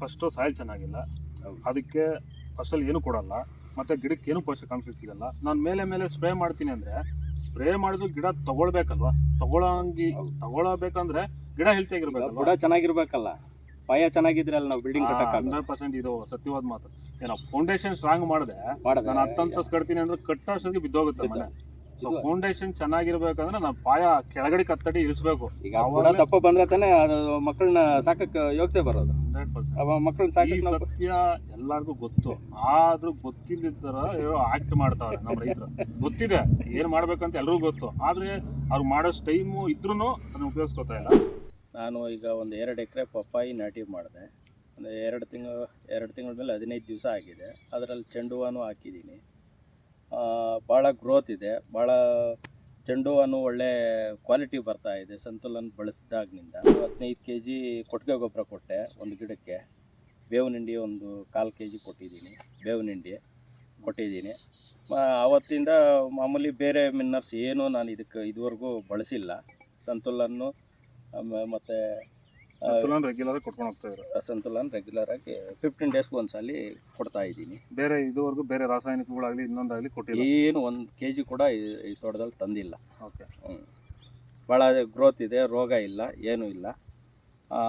First soil ಚೆನ್ನಾಗಿಲ್ಲ. ಅದಕ್ಕೆ ಫಸಲ್ ಏನು ಕೊಡಲ್ಲ. ಮತ್ತೆ ಗಿಡಕ್ಕೆ ಏನು ಪೋಷಕಾಂಶ ಸಿಗಲ್ಲ. ನಾನು ಮೇಲೆ ಮೇಲೆ ಸ್ಪ್ರೇ ಮಾಡ್ತೀನಿ ಅಂದ್ರೆ ಸ್ಪ್ರೇ ಮಾಡಿದ್ರು ಗಿಡ ತಗೊಳ್ಬೇಕಲ್ವಾ? ತಗೊಳಂಗಿ ತಗೊಳಬೇಕಂದ್ರೆ ಗಿಡ ಹೆಲ್ತಿ ಆಗಿರ್ಬೇಕು ಗಿಡ ಚೆನ್ನಾಗಿರ್ಬೇಕಲ್ಲ. ಪಾಯ ಚೆನ್ನಾಗಿದ್ರೆ ಅಲ್ಲಿ ನಾವು ಬಿಲ್ಡಿಂಗ್ ಕಟ್ಟಕ್ಕೆ ಹಂಡ್ರೆಡ್ ಪರ್ಸೆಂಟ್ ಇದು ಸತ್ಯವಾದ ಮಾತು. ಏನೋ ಫೌಂಡೇಶನ್ ಸ್ಟ್ರಾಂಗ್ ಮಾಡಿದೆ. ನಾನು ಹತ್ತಂತಸ್ ಕಟ್ತೀನಿ ಅಂದ್ರೆ ಕಟ್ಟೋಷ್ಟೊತ್ತಿಗೆ ಬಿದ್ದೋಗುತ್ತೆ. ಮನೆ. ಸೊ ಫೌಂಡೇಶನ್ ಚೆನ್ನಾಗಿರ್ಬೇಕಂದ್ರೆ ನಾವು ಪಾಯ ಕೆಳಗಡೆ ಕತ್ತಡಿ ಇಳಿಸ್ಬೇಕು ಈಗ ಅವಾಗ ತಪ್ಪ ಬಂದ್ರೆ ತಾನೇ ಅದು ಮಕ್ಕಳನ್ನ ಸಾಕಕ್ಕೆ ಯೋಗ್ಯತೆ ಬರೋದು. ಮಕ್ಕಳನ್ನ ಈ ನಾವು ಸತ್ಯ ಎಲ್ಲಾರ್ಗೂ ಗೊತ್ತು. ಆದ್ರೂ ಗೊತ್ತಿಲ್ಲದ ತರ ಆಕ್ಟ್ ಮಾಡ್ತಾವ್ರೆ ನಮ್ಮ ರೈತರು. ಗೊತ್ತಿದೆ ಏನ್ ಮಾಡ್ಬೇಕಂತ ಎಲ್ರಿಗೂ ಗೊತ್ತು. ಆದ್ರೆ ಅವ್ರು ಮಾಡೋಷ್ಟು ಟೈಮು ಇದ್ರೂ ಅದನ್ನ ಉಪಯೋಗಿಸ್ಕೊತಾ ಇಲ್ಲ. ನಾನು ಈಗ ಒಂದು ಎರಡು ಎಕರೆ ಪಪ್ಪಾಯಿ ನಾಟಿ ಮಾಡಿದೆ. ಒಂದು ಎರಡು ತಿಂಗಳು ಎರಡು ತಿಂಗಳ ಮೇಲೆ ಹದಿನೈದು ದಿವಸ ಆಗಿದೆ. ಅದರಲ್ಲಿ ಚೆಂಡು ಹೂವನ್ನು ಹಾಕಿದ್ದೀನಿ. ಭಾಳ ಗ್ರೋತ್ ಇದೆ. ಭಾಳ ಚೆಂಡು ಹೂವನ್ನು ಒಳ್ಳೆ ಕ್ವಾಲಿಟಿ ಬರ್ತಾ ಇದೆ ಸಂತುಲನ್ ಬಳಸಿದಾಗಿನಿಂದ ಹದಿನೈದು ಕೆ ಜಿ ಕೊಟ್ಟಿಗೆ ಗೊಬ್ಬರ ಕೊಟ್ಟೆ ಒಂದು ಗಿಡಕ್ಕೆ. ಬೇವಿನ ಹಿಂಡಿ ಒಂದು ಕಾಲು ಕೆ ಜಿ ಕೊಟ್ಟಿದ್ದೀನಿ ಬೇವಿನಿಂಡಿ ಕೊಟ್ಟಿದ್ದೀನಿ. ಆವತ್ತಿಂದ ಮಾಮೂಲಿ ಬೇರೆ ಮಿನ್ನರ್ಸ್ ಏನೂ ನಾನು ಇದಕ್ಕೆ ಇದುವರೆಗೂ ಬಳಸಿಲ್ಲ. ಸಂತುಲನ್ನು ಮತ್ತು ಸಂತುಲನ ರೆಗ್ಯುಲರ್ ಕೊಟ್ಕೊಂಡು ಹೋಗ್ತಾ ಇದ್ದಾರೆ ಸಂತುಲನ್ ರೆಗ್ಯುಲರ್ ಆಗಿ ಫಿಫ್ಟೀನ್ ಡೇಸ್ಗೆ ಒಂದ್ಸಲಿ ಕೊಡ್ತಾ ಇದ್ದೀನಿ. ಬೇರೆ ಇದುವರೆಗೂ ಬೇರೆ ರಾಸಾಯನಿಕಗಳಾಗ್ಲಿ ಇನ್ನೊಂದಾಗ್ಲಿ ಕೊಟ್ಟಿಲ್ಲ? ಏನು ಒಂದು ಕೆ ಜಿ ಕೂಡ ಈ ಈ ತೋಟದಲ್ಲಿ ತಂದಿಲ್ಲ. ಓಕೆ. ಹ್ಮ್. ಭಾಳ ಗ್ರೋತ್ ಇದೆ ರೋಗ ಇಲ್ಲ ಏನೂ ಇಲ್ಲ. ಆ,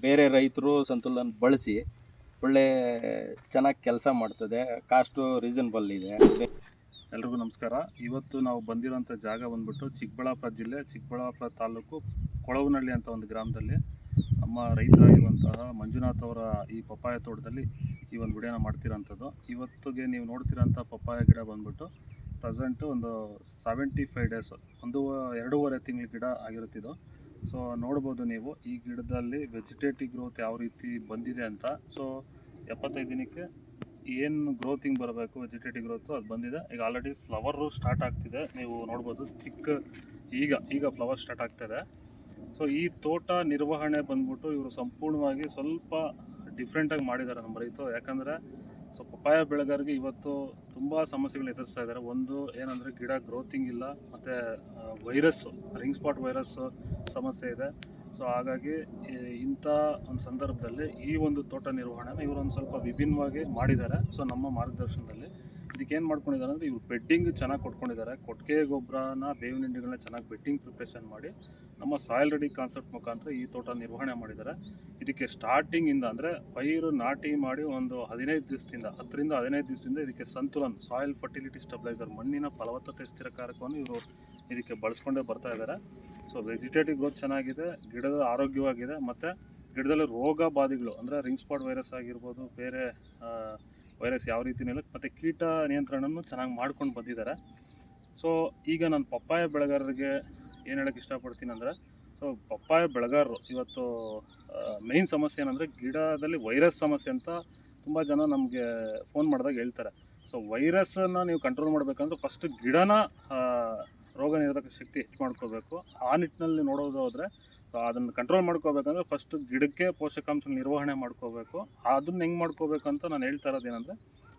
ಬೇರೆ ರೈತರು ಸಂತುಲನ್ ಬಳಸಿ ಒಳ್ಳೆ ಚೆನ್ನಾಗಿ ಕೆಲಸ ಮಾಡ್ತದೆ ಕಾಸ್ಟು ರೀಸನ್ಬಲ್ ಇದೆ. ಎಲ್ರಿಗೂ ನಮಸ್ಕಾರ. ಇವತ್ತು ನಾವು ಬಂದಿರೋಂಥ ಜಾಗ ಬಂದ್ಬಿಟ್ಟು ಚಿಕ್ಕಬಳ್ಳಾಪುರ ಜಿಲ್ಲೆ, ಚಿಕ್ಕಬಳ್ಳಾಪುರ ತಾಲೂಕು ಕೊಳವನಹಳ್ಳಿ ಅಂತ ಒಂದು ಗ್ರಾಮದಲ್ಲಿ ನಮ್ಮ ರೈತರಾಗಿರುವಂತಹ ಮಂಜುನಾಥ್ ಅವರ ಈ ಪಪ್ಪಾಯ ತೋಟದಲ್ಲಿ ಈ ಒಂದು ವಿಡಿಯೋನ ಮಾಡ್ತಿರೋಂಥದ್ದು. ಇವತ್ತಿಗೆ ನೀವು ನೋಡ್ತಿರೋಂಥ ಪಪ್ಪಾಯ ಗಿಡ ಬಂದ್ಬಿಟ್ಟು ಪ್ರೆಸೆಂಟು ಒಂದು ಸೆವೆಂಟಿ ಫೈವ್ ಡೇಸ್ ಒಂದು ಎರಡೂವರೆ ತಿಂಗಳ ಗಿಡ ಆಗಿರುತ್ತಿದ್ದು. ಸೊ ನೋಡ್ಬೋದು ನೀವು ಈ ಗಿಡದಲ್ಲಿ ವೆಜಿಟೇಟಿವ್ ಗ್ರೋತ್ ಯಾವ ರೀತಿ ಬಂದಿದೆ ಅಂತ. ಸೊ ಎಪ್ಪತ್ತೈದು ದಿನಕ್ಕೆ ಏನು ಗ್ರೋತಿಂಗ್ ಬರಬೇಕು ವೆಜಿಟೇಟಿವ್ ಗ್ರೋತು ಅದು ಬಂದಿದೆ. ಈಗ ಆಲ್ರೆಡಿ ಫ್ಲವರು ಸ್ಟಾರ್ಟ್ ಆಗ್ತಿದೆ. ನೀವು ನೋಡ್ಬೋದು ಚಿಕ್ಕ ಈಗ ಈಗ ಫ್ಲವರ್ ಸ್ಟಾರ್ಟ್ ಆಗ್ತಿದೆ. ಸೊ ಈ ತೋಟ ನಿರ್ವಹಣೆ ಬಂದ್ಬಿಟ್ಟು ಇವರು ಸಂಪೂರ್ಣವಾಗಿ ಸ್ವಲ್ಪ ಡಿಫ್ರೆಂಟಾಗಿ ಮಾಡಿದ್ದಾರೆ ನಮ್ಮ ರೈತರು. ಯಾಕಂದರೆ, ಸೊ ಪಪ್ಪಾಯ ಬೆಳೆಗಾರರಿಗೆ ಇವತ್ತು ತುಂಬ ಸಮಸ್ಯೆಗಳು ಎದುರಿಸ್ತಾ ಇದ್ದಾರೆ ಒಂದು ಏನಂದರೆ ಗಿಡ ಗ್ರೋತಿಂಗ್ ಇಲ್ಲ, ಮತ್ತು ವೈರಸ್ಸು ರಿಂಗ್ ಸ್ಪಾಟ್ ವೈರಸ್ಸು ಸಮಸ್ಯೆ ಇದೆ. ಸೊ ಹಾಗಾಗಿ ಇಂಥ ಒಂದು ಸಂದರ್ಭದಲ್ಲಿ ಈ ಒಂದು ತೋಟ ನಿರ್ವಹಣೆನ ಇವರು ಒಂದು ಸ್ವಲ್ಪ ವಿಭಿನ್ನವಾಗಿ ಮಾಡಿದ್ದಾರೆ. ಸೊ ನಮ್ಮ ಮಾರ್ಗದರ್ಶನದಲ್ಲಿ ಇದಕ್ಕೆ ಏನು ಮಾಡ್ಕೊಂಡಿದ್ದಾರೆ ಅಂದರೆ ಇವರು ಬೆಡ್ಡಿಂಗ್ ಚೆನ್ನಾಗಿ ಕೊಟ್ಕೊಂಡಿದ್ದಾರೆ. ಕೊಟ್ಟಿಗೆ ಗೊಬ್ಬರನ ಬೇವಿನ ಹಿಂಡಿಗಳನ್ನ ಚೆನ್ನಾಗಿ ಬೆಡ್ಡಿಂಗ್ ಪ್ರಿಪ್ರೇಷನ್ ಮಾಡಿ ನಮ್ಮ ಸಾಯಿಲ್ ರೆಡಿ ಕಾನ್ಸೆಪ್ಟ್ ಮುಖಾಂತರ ಈ ತೋಟ ನಿರ್ವಹಣೆ ಮಾಡಿದ್ದಾರೆ. ಇದಕ್ಕೆ ಸ್ಟಾರ್ಟಿಂಗಿಂದ ಅಂದರೆ ಪೈರು ನಾಟಿ ಮಾಡಿ ಒಂದು ಹದಿನೈದು ದಿವಸದಿಂದ, ಹತ್ತರಿಂದ ಹದಿನೈದು ದಿವಸದಿಂದ ಇದಕ್ಕೆ ಸಂತುಲನ್ ಸಾಯಿಲ್ ಫರ್ಟಿಲಿಟಿ ಸ್ಟೆಬಿಲೈಸರ್ ಮಣ್ಣಿನ ಫಲವತ್ತತೆ ಸ್ಥಿರಕಾರಕವನ್ನು ಇವರು ಇದಕ್ಕೆ ಬಳಸ್ಕೊಂಡೇ ಬರ್ತಾ ಇದ್ದಾರೆ. ಸೊ ವೆಜಿಟೇಟಿವ್ ಗ್ರೋತ್ ಚೆನ್ನಾಗಿದೆ, ಗಿಡದ ಆರೋಗ್ಯವಾಗಿದೆ, ಮತ್ತು ಗಿಡದಲ್ಲಿ ರೋಗ ಬಾಧೆಗಳು, ಅಂದರೆ ರಿಂಗ್ ಸ್ಪಾಟ್ ವೈರಸ್ ಆಗಿರ್ಬೋದು, ಬೇರೆ ವೈರಸ್ ಯಾವ ರೀತಿನಿಲ್ಲ ಮತ್ತು ಕೀಟ ನಿಯಂತ್ರಣನೂ ಚೆನ್ನಾಗಿ ಮಾಡ್ಕೊಂಡು ಬಂದಿದ್ದಾರೆ. ಸೊ ಈಗ ನಾನು ಪಪ್ಪಾಯ ಬೆಳೆಗಾರರಿಗೆ ಏನು ಹೇಳೋಕ್ಕೆ ಇಷ್ಟಪಡ್ತೀನಿ ಅಂದರೆ ಸೊ ಪಪ್ಪಾಯ ಬೆಳೆಗಾರರು ಇವತ್ತು ಮೇಯ್ನ್ ಸಮಸ್ಯೆ ಏನಂದರೆ ಗಿಡದಲ್ಲಿ ವೈರಸ್ ಸಮಸ್ಯೆ ಅಂತ ತುಂಬ ಜನ ನಮಗೆ ಫೋನ್ ಮಾಡಿದಾಗ ಹೇಳ್ತಾರೆ. ಸೊ ವೈರಸ್ಸನ್ನು ನೀವು ಕಂಟ್ರೋಲ್ ಮಾಡಬೇಕಂದ್ರೆ ಫಸ್ಟ್ ಗಿಡನ ರೋಗ ನಿರೋಧಕ ಶಕ್ತಿ ಹೆಚ್ಚು ಮಾಡ್ಕೋಬೇಕು ಆ ನಿಟ್ಟಿನಲ್ಲಿ ನೋಡೋದಾದರೆ ಅದನ್ನು ಕಂಟ್ರೋಲ್ ಮಾಡ್ಕೋಬೇಕಂದ್ರೆ ಫಸ್ಟ್ ಗಿಡಕ್ಕೆ ಪೋಷಕಾಂಶ ನಿರ್ವಹಣೆ ಮಾಡ್ಕೋಬೇಕು ಅದನ್ನ ಹೆಂಗೆ ಮಾಡ್ಕೋಬೇಕಂತ ನಾನು ಹೇಳ್ತಾ ಇರೋದು ಏನಂದರೆ,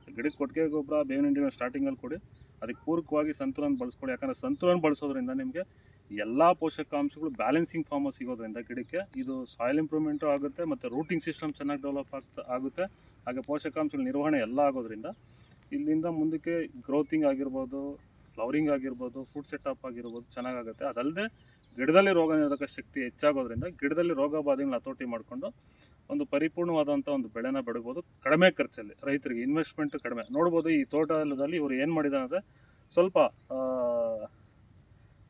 ಗಿಡಕ್ಕೆ ಕೊಟ್ಟಿಗೆ ಗೊಬ್ಬರ, ಬೇವಿನ ಹಿಂಡಿನ ಸ್ಟಾರ್ಟಿಂಗಲ್ಲಿ ಕೊಡಿ. ಅದಕ್ಕೆ ಪೂರಕವಾಗಿ ಸಂತುಲನ ಬಳಸ್ಕೊಡಿ ಯಾಕಂದರೆ ಸಂತುಲನ ಬಳಸೋದ್ರಿಂದ ನಿಮಗೆ ಎಲ್ಲ ಪೋಷಕಾಂಶಗಳು ಬ್ಯಾಲೆನ್ಸಿಂಗ್ ಫಾರ್ಮ್ ಸಿಗೋದ್ರಿಂದ ಗಿಡಕ್ಕೆ ಇದು ಸಾಯಿಲ್ ಇಂಪ್ರೂವ್ಮೆಂಟು ಆಗುತ್ತೆ, ಮತ್ತು ರೂಟಿಂಗ್ ಸಿಸ್ಟಮ್ ಚೆನ್ನಾಗಿ ಡೆವಲಪ್ ಆಗ್ತಾ, ಆಗುತ್ತೆ. ಹಾಗೆ ಪೋಷಕಾಂಶಗಳ ನಿರ್ವಹಣೆ ಎಲ್ಲ ಆಗೋದ್ರಿಂದ ಇಲ್ಲಿಂದ ಮುಂದಕ್ಕೆ ಗ್ರೋತಿಂಗ್ ಆಗಿರ್ಬೋದು ಫ್ಲವರಿಂಗ್ ಆಗಿರ್ಬೋದು ಫುಡ್ ಸೆಟಪ್ ಆಗಿರ್ಬೋದು ಚೆನ್ನಾಗಾಗುತ್ತೆ. ಅದಲ್ಲದೆ ಗಿಡದಲ್ಲಿ ರೋಗ ನಿರೋಧಕ ಶಕ್ತಿ ಹೆಚ್ಚಾಗೋದ್ರಿಂದ ಗಿಡದಲ್ಲಿ ರೋಗ ಬಾಧೆಗಳನ್ನ ಹತೋಟಿ ಮಾಡಿಕೊಂಡು ಒಂದು ಪರಿಪೂರ್ಣವಾದಂಥ ಒಂದು ಬೆಳೆನ ಬೆಳಬೋದು. ಕಡಿಮೆ ಖರ್ಚಲ್ಲಿ ರೈತರಿಗೆ ಇನ್ವೆಸ್ಟ್ಮೆಂಟ್ ಕಡಿಮೆ. ನೋಡ್ಬೋದು ಈ ತೋಟದಲ್ಲಿ ಇವರು ಏನು ಮಾಡಿದ್ದಾರೆ ಅಂದರೆ ಸ್ವಲ್ಪ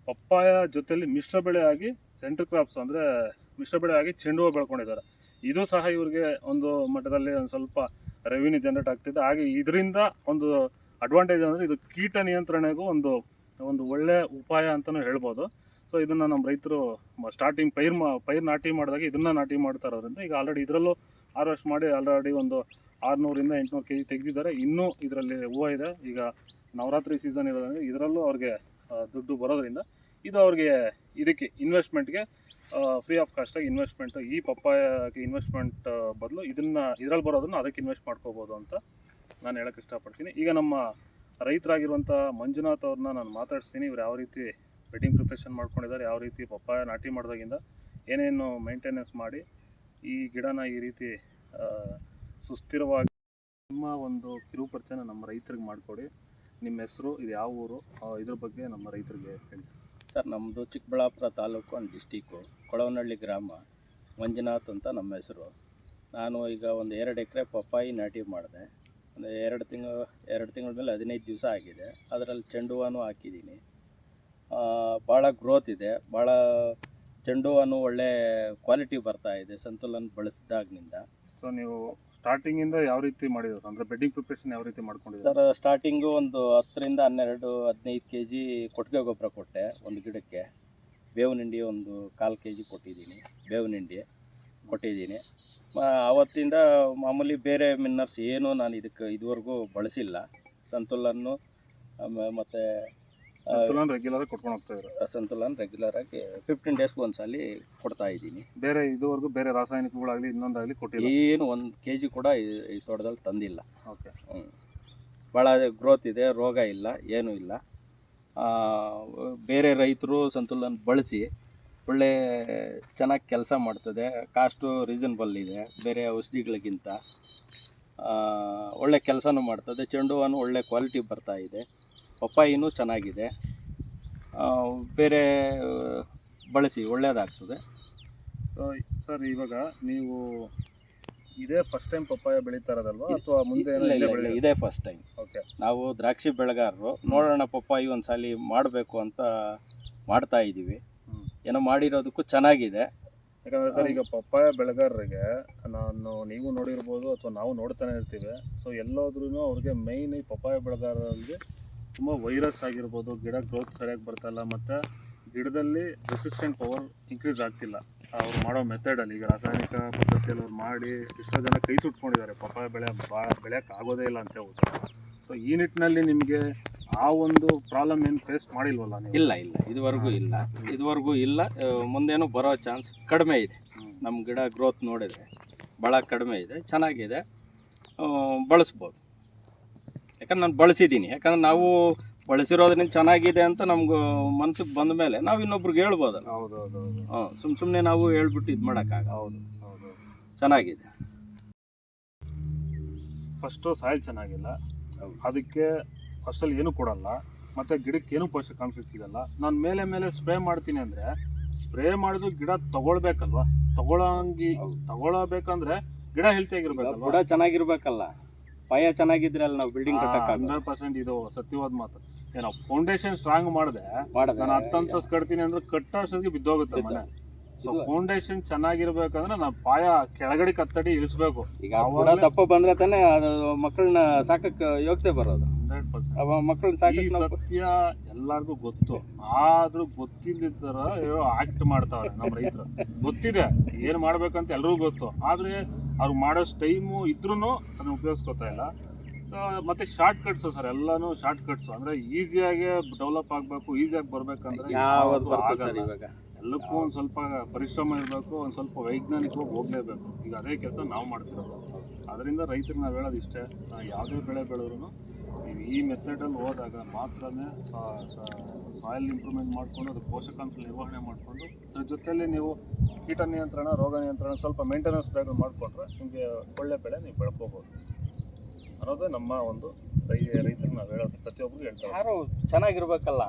ಪಪ್ಪಾಯ ಜೊತೆಯಲ್ಲಿ ಮಿಶ್ರ ಬೆಳೆ ಆಗಿ ಸೆಂಟ್ರ್ ಕ್ರಾಪ್ಸ್ ಅಂದರೆ ಮಿಶ್ರ ಬೆಳೆ ಆಗಿ ಚೆಂಡು ಹೂವು ಬೆಳ್ಕೊಂಡಿದ್ದಾರೆ. ಇದು ಸಹ ಇವರಿಗೆ ಒಂದು ಮಟ್ಟದಲ್ಲಿ ಒಂದು ಸ್ವಲ್ಪ ರೆವಿನ್ಯೂ ಜನರೇಟ್ ಆಗ್ತಿದೆ. ಹಾಗೆ ಇದರಿಂದ ಒಂದು ಅಡ್ವಾಂಟೇಜ್ ಅಂದರೆ ಇದು ಕೀಟ ನಿಯಂತ್ರಣೆಗೂ ಒಂದು ಒಂದು ಒಳ್ಳೆ ಉಪಾಯ ಅಂತಲೂ ಹೇಳ್ಬೋದು. ಸೊ ಇದನ್ನು ನಮ್ಮ ರೈತರು ಸ್ಟಾರ್ಟಿಂಗ್ ಪೈರ್ ಮಾ ಪೈರ್ ನಾಟಿ ಮಾಡಿದಾಗ ಇದನ್ನು ನಾಟಿ ಮಾಡ್ತಾ ಇರೋದ್ರಿಂದ ಈಗ ಆಲ್ರೆಡಿ ಇದರಲ್ಲೂ ಹಾರ್ವೆಸ್ಟ್ ಮಾಡಿ ಆಲ್ರೆಡಿ ಒಂದು ಆರುನೂರಿಂದ ಎಂಟುನೂರು ಕೆ ಜಿ ತೆಗೆದಿದ್ದಾರೆ. ಇನ್ನೂ ಇದರಲ್ಲಿ ಹೂವು ಇದೆ. ಈಗ ನವರಾತ್ರಿ ಸೀಸನ್ ಇರೋದ್ರಿಂದ ಇದರಲ್ಲೂ ಅವ್ರಿಗೆ ದುಡ್ಡು ಬರೋದ್ರಿಂದ ಇದು ಅವ್ರಿಗೆ ಇದಕ್ಕೆ ಇನ್ವೆಸ್ಟ್ಮೆಂಟ್ಗೆ ಫ್ರೀ ಆಫ್ ಕಾಸ್ಟಾಗಿ ಇನ್ವೆಸ್ಟ್ಮೆಂಟ್ ಈ ಪಪ್ಪಾಯಕ್ಕೆ ಇನ್ವೆಸ್ಟ್ಮೆಂಟ್ ಬದಲು ಇದನ್ನು ಇದರಲ್ಲಿ ಬರೋದನ್ನು ಅದಕ್ಕೆ ಇನ್ವೆಸ್ಟ್ ಮಾಡ್ಕೋಬೋದು ಅಂತ ನಾನು ಹೇಳಕ್ಕೆ ಇಷ್ಟಪಡ್ತೀನಿ. ಈಗ ನಮ್ಮ ರೈತರಾಗಿರುವಂಥ ಮಂಜುನಾಥ್ ಅವ್ರನ್ನ ನಾನು ಮಾತಾಡ್ಸ್ತೀನಿ. ಇವ್ರು ಯಾವ ರೀತಿ ಬೆಡ್ಡಿಂಗ್ ಪ್ರಿಪ್ರೇಷನ್ ಮಾಡ್ಕೊಂಡಿದ್ದಾರೆ, ಯಾವ ರೀತಿ ಪಪ್ಪಾಯ ನಾಟಿ ಮಾಡಿದಾಗಿಂದ ಏನೇನು ಮೇಂಟೆನೆನ್ಸ್ ಮಾಡಿ ಈ ಗಿಡನ ಈ ರೀತಿ ಸುಸ್ಥಿರವಾಗಿ ನಿಮ್ಮ ಒಂದು ಕಿರು ಪರಿಚಯನ ನಮ್ಮ ರೈತರಿಗೆ ಮಾಡಿಕೊಡಿ. ನಿಮ್ಮ ಹೆಸರು, ಇದು ಯಾವ ಊರು ಇದ್ರ ಬಗ್ಗೆ ನಮ್ಮ ರೈತರಿಗೆ ಹೇಳ್ತೀನಿ ಸರ್ ನಮ್ಮದು ಚಿಕ್ಕಬಳ್ಳಾಪುರ ತಾಲೂಕು ಅಂಡ್ ಡಿಸ್ಟಿಕ್ಕು ಕೊಳವನಹಳ್ಳಿ ಗ್ರಾಮ, ಮಂಜುನಾಥ್ ಅಂತ ನಮ್ಮ ಹೆಸರು. ನಾನು ಈಗ ಒಂದು ಎರಡು ಎಕರೆ ಪಪ್ಪಾಯಿ ನಾಟಿ ಮಾಡಿದೆ. ಒಂದು ಎರಡು ತಿಂಗಳು ಎರಡು ತಿಂಗಳ ಮೇಲೆ ಹದಿನೈದು ದಿವಸ ಆಗಿದೆ. ಅದರಲ್ಲಿ ಚೆಂಡು ಹೂವನ್ನು ಹಾಕಿದ್ದೀನಿ ಭಾಳ ಗ್ರೋತ್ ಇದೆ. ಭಾಳ ಚೆಂಡು ಹೂವನ್ನು ಒಳ್ಳೆ ಕ್ವಾಲಿಟಿ ಬರ್ತಾ ಇದೆ ಸಂತುಲನ್ ಬಳಸಿದಾಗಿನಿಂದ. ಸೊ ನೀವು ಸ್ಟಾರ್ಟಿಂಗಿಂದ ಯಾವ ರೀತಿ ಮಾಡಿದ್ರು ಅಂದರೆ ಬೆಡ್ಡಿಂಗ್ ಪ್ರಿಪ್ರೇಷನ್ ಯಾವ ರೀತಿ ಮಾಡ್ಕೊಂಡಿದ್ದೀರಾ ಸರ್ ಸ್ಟಾರ್ಟಿಂಗು ಒಂದು ಹತ್ತರಿಂದ ಹನ್ನೆರಡು ಹದಿನೈದು ಕೆ ಜಿ ಕೊಟ್ಟಿಗೆ ಗೊಬ್ಬರ ಕೊಟ್ಟೆ ಒಂದು ಗಿಡಕ್ಕೆ. ಬೇವಿನ ಹಿಂಡಿ ಒಂದು ಕಾಲು ಕೆ ಜಿ ಕೊಟ್ಟಿದ್ದೀನಿ. ಬೇವಿನ ಹಿಂಡಿ ಕೊಟ್ಟಿದ್ದೀನಿ. ಆವತ್ತಿಂದ ಮಾಮೂಲಿ ಬೇರೆ ಮಿನ್ನರ್ಸ್ ಏನೂ ನಾನು ಇದಕ್ಕೆ ಇದುವರೆಗೂ ಬಳಸಿಲ್ಲ. ಸಂತುಲನ್ನು ಮತ್ತು ಸಂತುಲನ್ ರೆಗ್ಯುಲರ್ ಕೊಟ್ಕೊಂಡು ಹೋಗ್ತಾ ಆ ಸಂತುಲನ್ ರೆಗ್ಯುಲರಾಗಿ ಫಿಫ್ಟೀನ್ ಡೇಸ್ಗೆ ಒಂದ್ಸಲಿ ಕೊಡ್ತಾ ಇದ್ದೀನಿ. ಬೇರೆ ಇದುವರೆಗೂ ಬೇರೆ ರಾಸಾಯನಿಕಗಳಾಗಲಿ ಇನ್ನೊಂದಾಗಲಿ ಕೊಟ್ಟಿಲ್ಲ? ಏನು ಒಂದು ಕೆ ಜಿ ಕೂಡ ಈ ಈ ತೋಟದಲ್ಲಿ ತಂದಿಲ್ಲ. ಓಕೆ. ಹ್ಞೂ ಭಾಳ ಗ್ರೋತ್ ಇದೆ ರೋಗ ಇಲ್ಲ ಏನೂ ಇಲ್ಲ. ಬೇರೆ ರೈತರು ಸಂತುಲನ್ ಬಳಸಿ ಒಳ್ಳೆ ಚೆನ್ನಾಗಿ ಕೆಲಸ ಮಾಡ್ತದೆ. ಕಾಸ್ಟು ರೀಸನಬಲ್ ಇದೆ. ಬೇರೆ ಔಷಧಿಗಳಿಗಿಂತ ಒಳ್ಳೆ ಕೆಲಸನೂ ಮಾಡ್ತದೆ. ಚೆಂಡು ಹೂವನ್ನು ಒಳ್ಳೆ ಕ್ವಾಲಿಟಿ ಬರ್ತಾ ಇದೆ. ಪಪ್ಪಾಯಿನೂ ಚೆನ್ನಾಗಿದೆ. ಬೇರೆ ಬಳಸಿ ಒಳ್ಳೆಯದಾಗ್ತದೆ ಸೊ ಸರ್ ಇವಾಗ ನೀವು ಇದೇ ಫಸ್ಟ್ ಟೈಮ್ ಪಪ್ಪಾಯ ಬೆಳೀತಾ ಇರೋದಲ್ವಾ? ಅಥವಾ ಮುಂದೆ ಇದೇ ಫಸ್ಟ್ ಟೈಮ್ ಓಕೆ ನಾವು ದ್ರಾಕ್ಷಿ ಬೆಳೆಗಾರರು ನೋಡೋಣ ಪಪ್ಪಾಯಿ ಒಂದು ಸಲ ಮಾಡಬೇಕು ಅಂತ ಮಾಡ್ತಾ ಇದ್ದೀವಿ. ಏನೋ ಮಾಡಿರೋದಕ್ಕೂ ಚೆನ್ನಾಗಿದೆ. ಯಾಕಂದರೆ ಸರ್, ಈಗ ಪಪ್ಪಾಯ ಬೆಳೆಗಾರರಿಗೆ ನಾನು, ನೀವು ನೋಡಿರ್ಬೋದು ಅಥವಾ ನಾವು ನೋಡ್ತಾನೆ ಇರ್ತೀವಿ. ಸೊ ಎಲ್ಲೋದ್ರೂ ಅವ್ರಿಗೆ ಮೈನ್ ಈ ಪಪ್ಪಾಯ ಬೆಳೆಗಾರರಿಗೆ ತುಂಬ ವೈರಸ್ ಆಗಿರ್ಬೋದು, ಗಿಡ ಗ್ರೋತ್ ಸರಿಯಾಗಿ ಬರ್ತಾಯಿಲ್ಲ ಮತ್ತು ಗಿಡದಲ್ಲಿ ರೆಸಿಸ್ಟೆಂಟ್ ಪವರ್ ಇನ್ಕ್ರೀಸ್ ಆಗ್ತಿಲ್ಲ. ಅವ್ರು ಮಾಡೋ ಮೆಥಡಲ್ಲಿ ಈಗ ರಾಸಾಯನಿಕ ಪದ್ಧತಿಯಲ್ಲಿ ಅವ್ರು ಮಾಡಿ ಎಷ್ಟೋ ಜನ ಕೈ ಸುಟ್ಕೊಂಡಿದ್ದಾರೆ. ಪಪ್ಪಾಯ ಬೆಳೆ ಬಾ ಬೆಳೆಯೋಕ್ಕಾಗೋದೇ ಇಲ್ಲ ಅಂತ ಹೇಳ್ಬಿಟ್ಟು. ಸೊ ಈ ನಿಟ್ಟಿನಲ್ಲಿ ನಿಮಗೆ ಆ ಒಂದು ಪ್ರಾಬ್ಲಮ್ ಏನು ಫೇಸ್ ಮಾಡಿಲ್ವಲ್ಲ ನೀವು? ಇಲ್ಲ ಇಲ್ಲ. ಇದುವರೆಗೂ ಇಲ್ಲ. ಇದುವರೆಗೂ ಇಲ್ಲ. ಮುಂದೇನು ಬರೋ ಚಾನ್ಸ್ ಕಡಿಮೆ ಇದೆ. ನಮ್ಮ ಗಿಡ ಗ್ರೋತ್ ನೋಡಿದರೆ ಭಾಳ ಕಡಿಮೆ ಇದೆ ಚೆನ್ನಾಗಿದೆ. ಬಳಸ್ಬೋದು. ಯಾಕಂದ್ರೆ ನಾನು ಬಳಸಿದ್ದೀನಿ ಯಾಕಂದ್ರೆ ನಾವು ಬಳಸಿರೋದ್ರಿಂದ ಚೆನ್ನಾಗಿದೆ ಅಂತ ನಮ್ಗೆ ಮನ್ಸಿಗೆ ಬಂದ ಮೇಲೆ ನಾವು ಇನ್ನೊಬ್ರಿಗೆ ಹೇಳ್ಬೋದಲ್ಲ. ಹೌದು ಹೌದು ಹೌದು ಹಾಂ ಸುಮ್ಮ ಸುಮ್ಮನೆ ನಾವು ಹೇಳ್ಬಿಟ್ಟು ಇದು ಮಾಡೋಕ್ಕಾಗ ಹೌದು ಹೌದು. ಚೆನ್ನಾಗಿದೆ. ಫಸ್ಟು ಸಾಯಿಲ್ ಚೆನ್ನಾಗಿಲ್ಲ. ಅದಕ್ಕೆ ಫಸ್ಟಲ್ಲಿ ಏನು ಕೊಡಲ್ಲ ಮತ್ತೆ ಗಿಡಕ್ಕೆ ಏನು ಪೋಷಕಾಂಶ ಸಿಗಲ್ಲ. ನಾನು ಮೇಲೆ ಮೇಲೆ ಸ್ಪ್ರೇ ಮಾಡ್ತೀನಿ ಅಂದ್ರೆ ಸ್ಪ್ರೇ ಮಾಡಿದ್ರು ಗಿಡ ತಗೊಳ್ಬೇಕಲ್ವಾ? ತಗೊಳಂಗಿ. ತಗೊಳಬೇಕಂದ್ರೆ ಗಿಡ ಹೆಲ್ತಿ ಆಗಿರ್ಬೇಕು ಗಿಡ ಚೆನ್ನಾಗಿರ್ಬೇಕಲ್ಲ. ಪಾಯ ಚೆನ್ನಾಗಿದ್ರೆ ಅಲ್ಲ ನಾವು ಬಿಲ್ಡಿಂಗ್ ಕಟ್ಟಕ್ಕಾಗ ಹಂಡ್ರೆಡ್ ಪರ್ಸೆಂಟ್ ಇದು ಸತ್ಯವಾದ ಮಾತು. ಏನೋ ಫೌಂಡೇಶನ್ ಸ್ಟ್ರಾಂಗ್ ಮಾಡಿದೆ ಮಾಡಿದೆ. ನಾನು ಹತ್ತಂತ ಕಟ್ತೀನಿ ಅಂದ್ರೆ ಕಟ್ಟೋ ಅಷ್ಟೊತ್ತಿಗೆ ಬಿದ್ದೋಗುತ್ತೆ ಮನೆ. ಸೊ ಫೌಂಡೇಶನ್ ಚೆನ್ನಾಗಿರ್ಬೇಕಂದ್ರೆ ನಾವು ಪಾಯ ಕೆಳಗಡೆ ಕತ್ತಡಿ ಇಳಿಸ್ಬೇಕು. ಈಗ ಬುಡ ದಪ್ಪ ಬಂದ್ರೆ ತಾನೇ ಅದು ಮಕ್ಕಳನ್ನ ಸಾಕಕ್ಕೆ ಯೋಗ್ಯತೆ ಬರೋದು. Hundred percent. ಸಾಕಕ್ ಸತ್ಯ ಎಲ್ಲಾರ್ಗೂ ಗೊತ್ತು. ಆದ್ರೂ ಗೊತ್ತಿಲ್ಲದ ತರ ಆಕ್ಟ್ ಮಾಡ್ತಾವ್ರೆ ನಮ್ಮ ರೈತರು. ಗೊತ್ತಿದೆ ಏನ್ ಮಾಡ್ಬೇಕಂತ ಎಲ್ರಿಗೂ ಗೊತ್ತು. ಆದ್ರೆ ಅವ್ರು ಮಾಡೋಷ್ಟು ಟೈಮು ಇದ್ರೂ ಅದನ್ನ ಉಪಯೋಗಿಸ್ಕೊತಾ ಇಲ್ಲ. ಸೊ ಮತ್ತೆ ಶಾರ್ಟ್ ಕಟ್ಸು ಸರ್ ಎಲ್ಲಾನು ಶಾರ್ಟ್ ಕಟ್ಸು ಅಂದ್ರೆ ಈಸಿಯಾಗಿ ಡೆವಲಪ್ ಆಗ್ಬೇಕು ಈಸಿಯಾಗಿ ಬರ್ಬೇಕಂದ್ರೆ ಯಾವ್ದು ಆಗಲ್ಲ. ಇವಾಗ? ಎಲ್ಲಕ್ಕೂ ಒಂದು ಸ್ವಲ್ಪ ಪರಿಶ್ರಮ ಇರಬೇಕು ಒಂದು ಸ್ವಲ್ಪ ವೈಜ್ಞಾನಿಕವಾಗಿ ಹೋಗಲೇಬೇಕು. ಈಗ ಅದೇ ಕೆಲಸ ನಾವು ಮಾಡ್ತಿರೋದು. ಅದರಿಂದ ರೈತರು ನಾವು ಹೇಳೋದು ಇಷ್ಟೇ ಯಾವುದೇ ಬೆಳೆ ಬೆಳೆದ್ರು ನೀವು ಈ ಮೆಥಡಲ್ಲಿ ಹೋದಾಗ ಮಾತ್ರನೇ ಸಾಯಿಲ್ ಇಂಪ್ರೂವ್ಮೆಂಟ್ ಮಾಡಿಕೊಂಡು ಅದು ಪೋಷಕಾಂಶ ನಿರ್ವಹಣೆ ಮಾಡಿಕೊಂಡು ಅದ್ರ ಜೊತೆಯಲ್ಲಿ ನೀವು ಕೀಟ ನಿಯಂತ್ರಣ ರೋಗ ನಿಯಂತ್ರಣ ಸ್ವಲ್ಪ ಮೇಂಟೆನೆನ್ಸ್ ಬೇಗ ಮಾಡಿಕೊಂಡ್ರೆ ನಿಮಗೆ ಒಳ್ಳೆ ಬೆಳೆ ನೀವು ಬೆಳ್ಕೋಬೋದು. ಅನ್ನೋದೇ ನಮ್ಮ ಒಂದು ರೈ ರೈತರಿಗೆ ನಾವು ಹೇಳೋದು. ಪ್ರತಿಯೊಬ್ಬರು ಹೇಳ್ತಾರೆ ಯಾರು ಚೆನ್ನಾಗಿರ್ಬೇಕಲ್ಲ.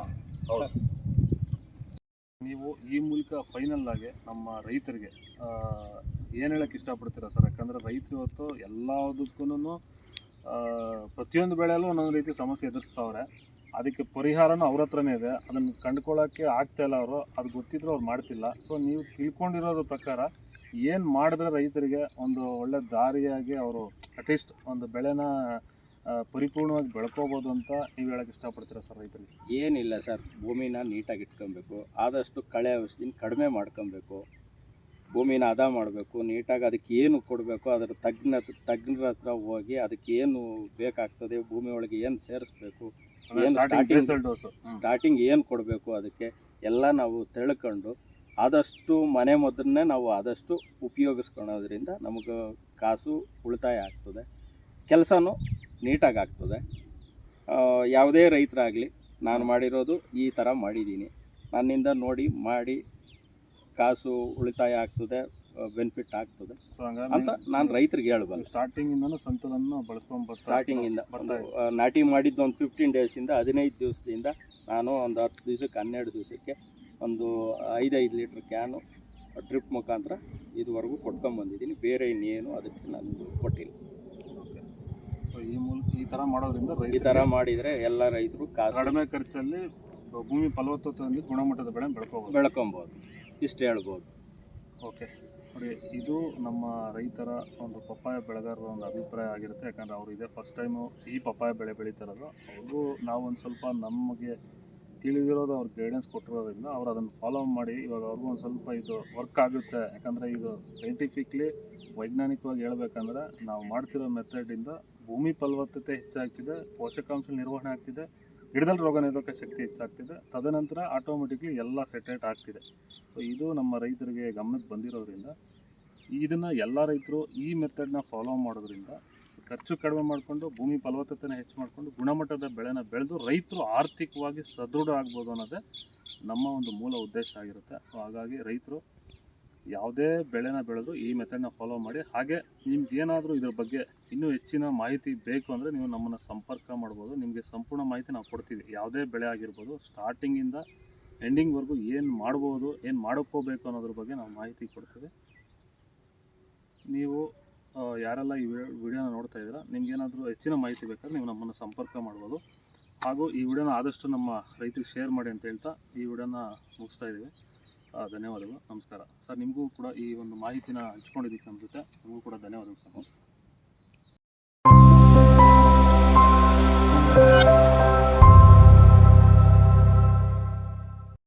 ಹೌದು. ನೀವು ಈ ಮೂಲಕ ಫೈನಲ್ ಆಗಿ ನಮ್ಮ ರೈತರಿಗೆ ಏನು ಹೇಳಕ್ಕೆ ಇಷ್ಟಪಡ್ತೀರಾ ಸರ್? ಯಾಕಂದರೆ ರೈತರು ಇವತ್ತು ಎಲ್ಲದಕ್ಕೂ ಪ್ರತಿಯೊಂದು ಬೆಳೆಯಲ್ಲೂ ಒಂದೊಂದು ರೀತಿ ಸಮಸ್ಯೆ ಎದುರಿಸ್ತಾವ್ರೆ. ಅದಕ್ಕೆ ಪರಿಹಾರನೂ ಅವ್ರ ಹತ್ರನೇ ಇದೆ. ಅದನ್ನು ಕಂಡುಕೊಳ್ಳೋಕ್ಕೆ ಆಗ್ತಾ ಇಲ್ಲ ಅವರು. ಅದು ಗೊತ್ತಿದ್ರು ಅವ್ರು ಮಾಡ್ತಿಲ್ಲ. ಸೊ ನೀವು ತಿಳ್ಕೊಂಡಿರೋದ್ರ ಪ್ರಕಾರ ಏನು ಮಾಡಿದ್ರೆ ರೈತರಿಗೆ ಒಂದು ಒಳ್ಳೆ ದಾರಿಯಾಗಿ ಅವರು ಅಟ್ಲೀಸ್ಟ್ ಒಂದು ಬೆಳೆನ ಪರಿಪೂರ್ಣವಾಗಿ ಬೆಳ್ಕೋಬೋದು ಅಂತ ನೀವು ಹೇಳಕ್ಕೆ ಇಷ್ಟಪಡ್ತೀರಾ ಸರ್ ರೈತರಿಗೆ? ಏನಿಲ್ಲ ಸರ್. ಭೂಮಿನ ನೀಟಾಗಿ ಇಟ್ಕೊಬೇಕು. ಆದಷ್ಟು ಕಳೆ ಔಷಧಿನ ಕಡಿಮೆ ಮಾಡ್ಕೊಬೇಕು. ಭೂಮಿನ ಹದ ಮಾಡಬೇಕು. ನೀಟಾಗಿ ಅದಕ್ಕೆ ಏನು ಕೊಡಬೇಕು ಅದರ ತಜ್ಞ ತಜ್ಞರ ಹತ್ರ ಹೋಗಿ ಅದಕ್ಕೆ ಏನು ಬೇಕಾಗ್ತದೆ ಭೂಮಿ ಒಳಗೆ ಏನು ಸೇರಿಸ್ಬೇಕು ಏನು ಸ್ಟಾರ್ಟಿಂಗ್ ಸ್ಟಾರ್ಟಿಂಗ್ ಏನು ಕೊಡಬೇಕು ಅದಕ್ಕೆ ಎಲ್ಲ ನಾವು ತಿಳ್ಕೊಂಡು ಆದಷ್ಟು ಮನೆ ಮೊದಲನ್ನೇ ನಾವು ಆದಷ್ಟು ಉಪಯೋಗಿಸ್ಕೊಳೋದ್ರಿಂದ ನಮಗೆ ಕಾಸು ಉಳಿತಾಯ ಆಗ್ತದೆ. ಕೆಲಸನೂ ನೀಟಾಗಿ ಆಗ್ತದೆ. ಯಾವುದೇ ರೈತರಾಗಲಿ ನಾನು ಮಾಡಿರೋದು ಈ ಥರ ಮಾಡಿದ್ದೀನಿ. ನನ್ನಿಂದ ನೋಡಿ ಮಾಡಿ ಕಾಸು ಉಳಿತಾಯ ಆಗ್ತದೆ ಬೆನಿಫಿಟ್ ಆಗ್ತದೆ. ಅಂತ ನಾನು ರೈತರಿಗೆ ಹೇಳ್ಬೋದು ಸ್ಟಾರ್ಟಿಂಗ್ ಸಂತದನ್ನು ಬಳಸ್ಕೊಂಡು ಸ್ಟಾರ್ಟಿಂಗಿಂದ ನಾಟಿ ಮಾಡಿದ್ದು ಒಂದು ಫಿಫ್ಟೀನ್ ಡೇಸಿಂದ ಹದಿನೈದು ದಿವಸದಿಂದ ನಾನು ಒಂದು ಹತ್ತು ದಿವಸಕ್ಕೆ ಹನ್ನೆರಡು ದಿವಸಕ್ಕೆ ಒಂದು ಐದೈದು ಲೀಟ್ರ್ ಕ್ಯಾನು ಟ್ರಿಪ್ ಮುಖಾಂತರ ಇದುವರೆಗೂ ಕೊಟ್ಕೊಂಬಂದಿದ್ದೀನಿ ಬೇರೆ ಇನ್ನೇನು ಅದಕ್ಕೆ ನಾನು ಕೊಟ್ಟಿಲ್ಲ. ಈ ಮೂಲಕ ಈ ತರ ಮಾಡೋದ್ರಿಂದ ಈ ರೈತ ಥರ ಮಾಡಿದರೆ ಎಲ್ಲ ರೈತರು ಕಾಸು ಕಡಿಮೆ ಖರ್ಚಲ್ಲಿ ಭೂಮಿ ಫಲವತ್ತತೆಯಲ್ಲಿ ಗುಣಮಟ್ಟದ ಬೆಳೆ ಬೆಳ್ಕೋಬಹುದು ಬೆಳ್ಕೊಬೋದು. ಇಷ್ಟು ಹೇಳ್ಬೋದು. ಓಕೆ. ನೋಡಿ ಇದು ನಮ್ಮ ರೈತರ ಒಂದು ಪಪ್ಪಾಯ ಬೆಳೆಗಾರರ ಒಂದು ಅಭಿಪ್ರಾಯ ಆಗಿರುತ್ತೆ. ಯಾಕಂದರೆ ಅವರು ಇದೇ ಫಸ್ಟ್ ಟೈಮು ಈ ಪಪ್ಪಾಯ ಬೆಳೆ ಬೆಳೀತಿರೋದು ಅವರು ನಾವು ಒಂದು ಸ್ವಲ್ಪ ನಮಗೆ ತಿಳಿದಿರೋದು ಅವ್ರು ಗೈಡೆನ್ಸ್ ಕೊಟ್ಟಿರೋದ್ರಿಂದ ಅವ್ರು ಅದನ್ನು ಫಾಲೋ ಮಾಡಿ ಇವಾಗ ಅವ್ರಿಗೂ ಒಂದು ಸ್ವಲ್ಪ ಇದು ವರ್ಕ್ ಆಗುತ್ತೆ. ಯಾಕಂದರೆ ಇದು ಸೈಂಟಿಫಿಕ್ಲಿ ವೈಜ್ಞಾನಿಕವಾಗಿ ಹೇಳ್ಬೇಕಂದ್ರೆ ನಾವು ಮಾಡ್ತಿರೋ ಮೆಥಡಿಂದ ಭೂಮಿ ಫಲವತ್ತತೆ ಹೆಚ್ಚಾಗ್ತಿದೆ, ಪೋಷಕಾಂಶ ನಿರ್ವಹಣೆ ಆಗ್ತಿದೆ ಗಿಡದಲ್ಲಿ ರೋಗ ನಿರೋಧಕ ಶಕ್ತಿ ಹೆಚ್ಚಾಗ್ತಿದೆ, ತದನಂತರ ಆಟೋಮೆಟಿಕ್ಲಿ ಎಲ್ಲ ಸೆಟೇಟ್ ಆಗ್ತಿದೆ. ಸೊ ಇದು ನಮ್ಮ ರೈತರಿಗೆ ಗಮನಕ್ಕೆ ಬಂದಿರೋದ್ರಿಂದ ಇದನ್ನು ಎಲ್ಲ ರೈತರು ಈ ಮೆಥಡ್ನ ಫಾಲೋ ಮಾಡೋದ್ರಿಂದ ಖರ್ಚು ಕಡಿಮೆ ಮಾಡಿಕೊಂಡು, ಭೂಮಿ ಫಲವತ್ತತೆನ ಹೆಚ್ಚು ಮಾಡಿಕೊಂಡು, ಗುಣಮಟ್ಟದ ಬೆಳೆನ ಬೆಳೆದು ರೈತರು ಆರ್ಥಿಕವಾಗಿ ಸದೃಢ ಆಗ್ಬೋದು ಅನ್ನೋದೇ ನಮ್ಮ ಒಂದು ಮೂಲ ಉದ್ದೇಶ ಆಗಿರುತ್ತೆ. ಸೊ ಹಾಗಾಗಿ ರೈತರು ಯಾವುದೇ ಬೆಳೆನ ಬೆಳೆದು ಈ ಮೆಥಡ್ನ ಫಾಲೋ ಮಾಡಿ. ಹಾಗೆ ನಿಮ್ಗೆ ಏನಾದರೂ ಇದ್ರ ಬಗ್ಗೆ ಇನ್ನೂ ಹೆಚ್ಚಿನ ಮಾಹಿತಿ ಬೇಕು ಅಂದರೆ ನೀವು ನಮ್ಮನ್ನು ಸಂಪರ್ಕ ಮಾಡ್ಬೋದು. ನಿಮಗೆ ಸಂಪೂರ್ಣ ಮಾಹಿತಿ ನಾವು ಕೊಡ್ತೀವಿ. ಯಾವುದೇ ಬೆಳೆ ಆಗಿರ್ಬೋದು ಸ್ಟಾರ್ಟಿಂಗಿಂದ ಎಂಡಿಂಗ್ವರೆಗೂ ಏನು ಮಾಡ್ಬೋದು, ಏನು ಮಾಡ್ಕೋಬೇಕು ಅನ್ನೋದ್ರ ಬಗ್ಗೆ ನಾವು ಮಾಹಿತಿ ಕೊಡ್ತೀವಿ. ನೀವು ಯಾರೆಲ್ಲ ಈ ವಿಡಿಯೋನ ನೋಡ್ತಾ ಇದ್ದೀರಾ, ನಿಮ್ಗೇನಾದರೂ ಹೆಚ್ಚಿನ ಮಾಹಿತಿ ಬೇಕಾದ್ರೆ ನೀವು ನಮ್ಮನ್ನು ಸಂಪರ್ಕ ಮಾಡ್ಬೋದು. ಹಾಗೂ ಈ ವಿಡಿಯೋನ ಆದಷ್ಟು ನಮ್ಮ ರೈತರಿಗೆ ಶೇರ್ ಮಾಡಿ ಅಂತ ಹೇಳ್ತಾ ಈ ವಿಡಿಯೋನ ಮುಗಿಸ್ತಾ ಇದ್ದೀವಿ. ಧನ್ಯವಾದಗಳು. ನಮಸ್ಕಾರ. ಸರ್, ನಿಮಗೂ ಕೂಡ ಈ ಒಂದು ಮಾಹಿತಿನ ಹಂಚ್ಕೊಂಡಿದ್ದಕ್ಕೆ ನಮ್ಮ ಜೊತೆ. ನಿಮಗೂ ಕೂಡ ಧನ್ಯವಾದಗಳು ಸರ್. ನಮಸ್ತೆ.